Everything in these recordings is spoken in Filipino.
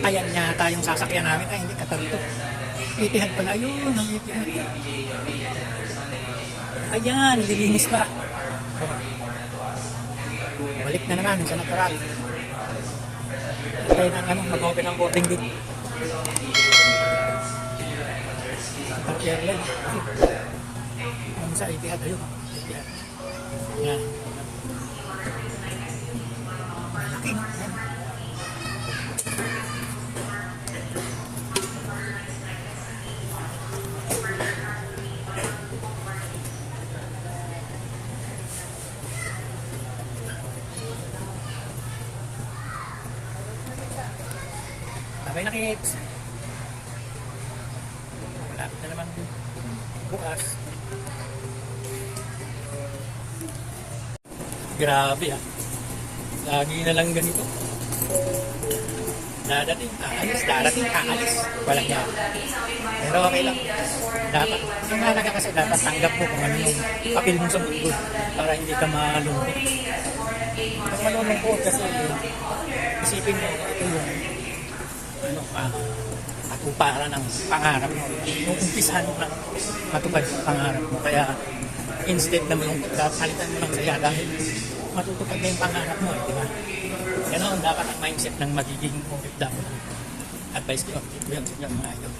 Ayan yata yung sasakyan namin. Ay, hindi Qatar to. Itihad pala. Ayun, ang itihad. Ayan, lilinis pa. Balik na naman sa natural. Kaya nang ano, mag-open ang boarding. Qatar Airlines. Ang sa Etihad, ayun. Etihad. Yan. Malaki, Sabay na kids. Malapit na naman bukas. Grabe ah. Lagi na lang ganito. Dadating, aalis, darating, aalis. Walang yan. Pero okay lang. Dapat, yung mahalaga kasi dapat tanggap mo kung ano yung papel mo sa mundo para hindi ka malungkot. Pag malulungkot kasi isipin mo, ito yung ano, uh, matuparan ng pangarap mo. Yung umpisahan mo lang matupad ang pangarap mo. Kaya instead na malungkot ka, palitan mo ng saya dahil matutupad na yung pangarap mo, eh, di ba? Yan ang dapat ang mindset ng magiging OFW. Advice ko, ito yan, yan mga idol.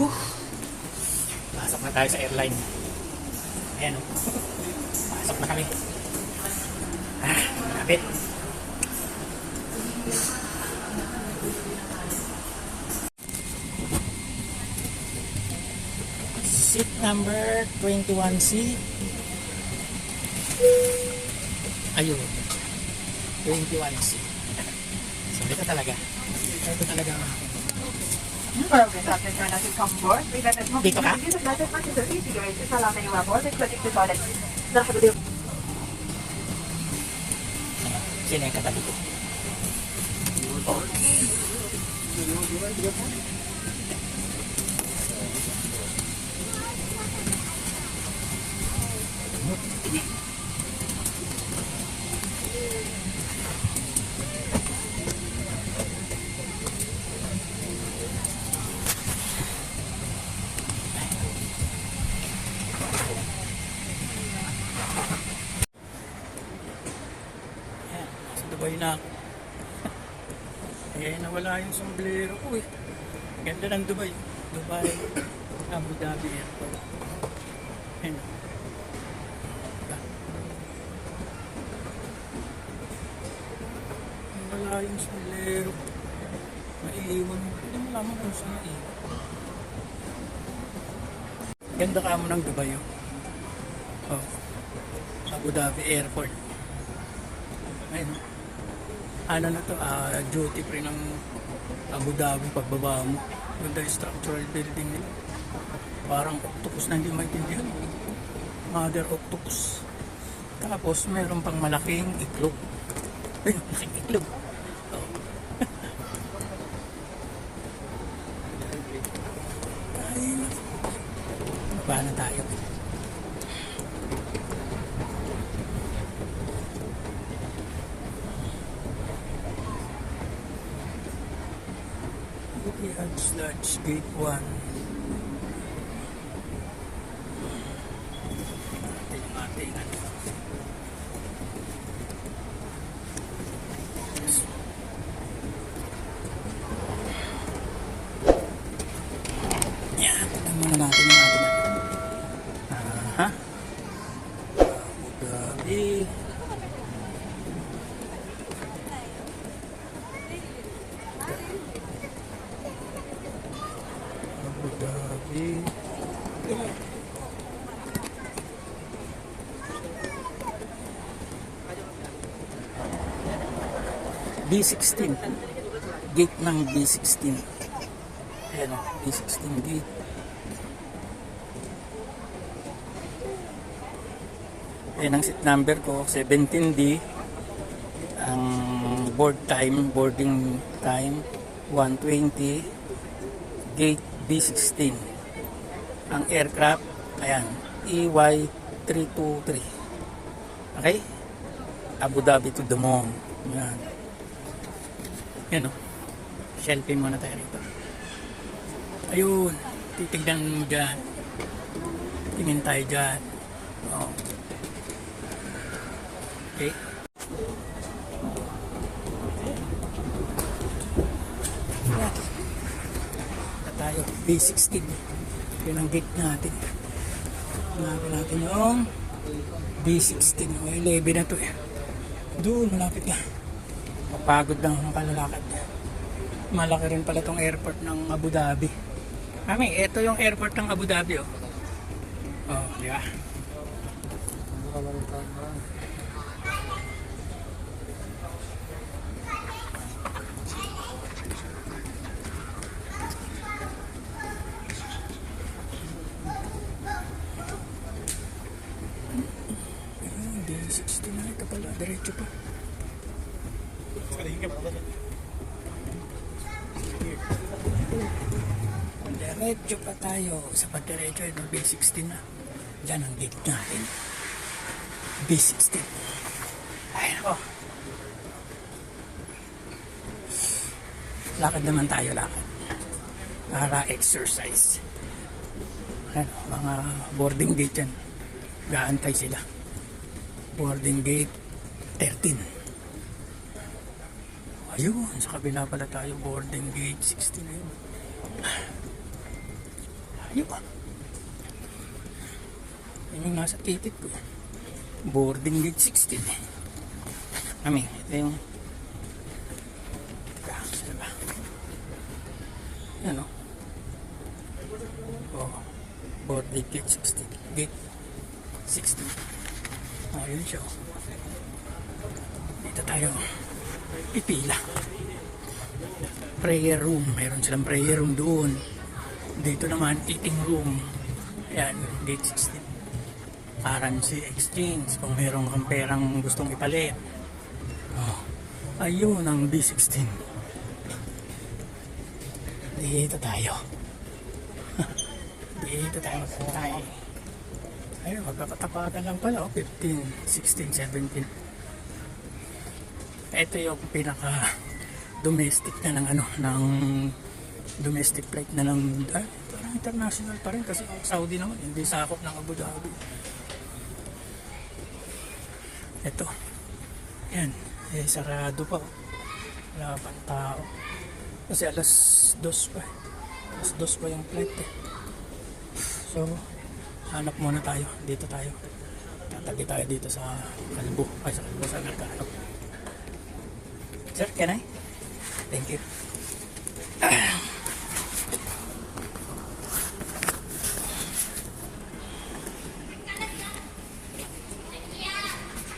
Whew. Pasok na tayo sa airline. Ayan o. Pasok na kami. Ah, malapit. Number 21C. Ayun. 21C. So, ito talaga. Ito talaga. Progress after turn as you come Dubai na ako. Eh, nawala yung sombrero ko eh. Ganda ng Dubai. Dubai, Abu Dhabi. Ayan. Yung sombrero. Maiiwan mo. Hindi mo lamang kung saan naiiwan. Ganda ka mo ng Dubai oh. Oh. Abu Dhabi Airport. Ayun. Ano na to, ah, duty free ng Abu Dhabi pagbaba mo. Ganda yung structural building nila. Parang octopus na hindi maintindihan. Mother octopus. Tapos meron pang malaking iklog. Ayun, malaking iklog. Oh. Ay, naku. Baba na tayo. Etihad Lodge Gate 1. Ito yung ating ano. Yan, tignan muna natin yung ating ano. Abu Dhabi. B16. Gate ng B16. Ayan o, B16 gate. Ayan ang seat number ko, 17D. Ang board time, boarding time, 120. Gate B16. Ang aircraft, ayan, EY323. Okay? Abu Dhabi to Damong. Yan. Yan o. Selfie muna tayo rito. Ayun, titignan mo dyan. Tingin tayo dyan. Oh. Okay. Yan. Na tayo, B16. Yun ang gate natin. Hanapin natin yung B16. May 11 na to eh. Doon, malapit na. Mapagod lang ang kalalakad. Malaki rin pala tong airport ng Abu Dhabi. Mami, ito yung airport ng Abu Dhabi oh. Oh, di ba? Hindi, 60 na ito pala. Diretso pa. Diretso pa tayo. Sa pagdiretso, ito B16 na. Diyan ang gate natin. B16. Ay, nako. Lakad naman tayo, lakad. Para exercise. Ano, mga boarding gate yan. Gaantay sila. Boarding gate 13. Ayun, sa kabila pala tayo boarding gate 16 na yun. Ayun. Yun yung nasa titik ko. Boarding gate 16. Kami, ito yung Teka, saan ba? Yan o. Oh, boarding gate 16. Gate 16. Ayun siya. oh. Dito tayo. Pipila. Prayer room. Mayroon silang prayer room doon. Dito naman, eating room. Ayan, gate 16. Currency exchange. Kung mayroon kang perang gustong ipalit. Oh, ayun ang B16. Dito tayo. Dito tayo magkantay. Ayun, magkakatapakan lang pala. Oh, 15, 16, 17. Ito yung pinaka domestic na ng ano, ng domestic flight na ng ah, parang international pa rin kasi Saudi naman, hindi sakop ng Abu Dhabi. Ito. Yan. Eh, sarado pa. Wala pang tao. Kasi alas dos pa. Alas dos pa yung flight eh. So, hanap muna tayo. Dito tayo. Tatagi tayo dito sa Kalbo. Ay, sa Kalbo sa Mercado. Sir, can I? Thank you.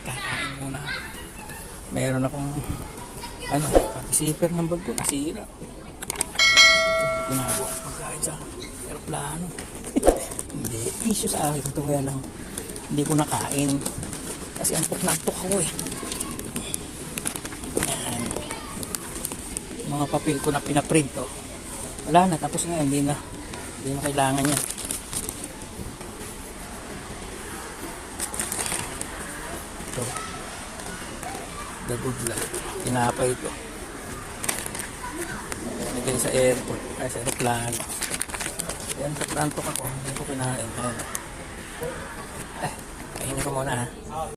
Kakain muna. Meron akong ano, pati zipper ng bag ko, nasira. Ginagawa ko pagkain sa aeroplano. hindi, issue sa akin ito kaya lang hindi ko nakain. Kasi antok na antok ako eh. Yan. Mga papel ko na pinaprint oh. Wala na, tapos na, hindi na. Hindi na kailangan yan. Ito. The good life. Tinapay ito. Nagay sa airport. Ay, sa aeroplano. Yan, sa plantok ako. Hindi ko kinain. Eh, kainin ko muna ha.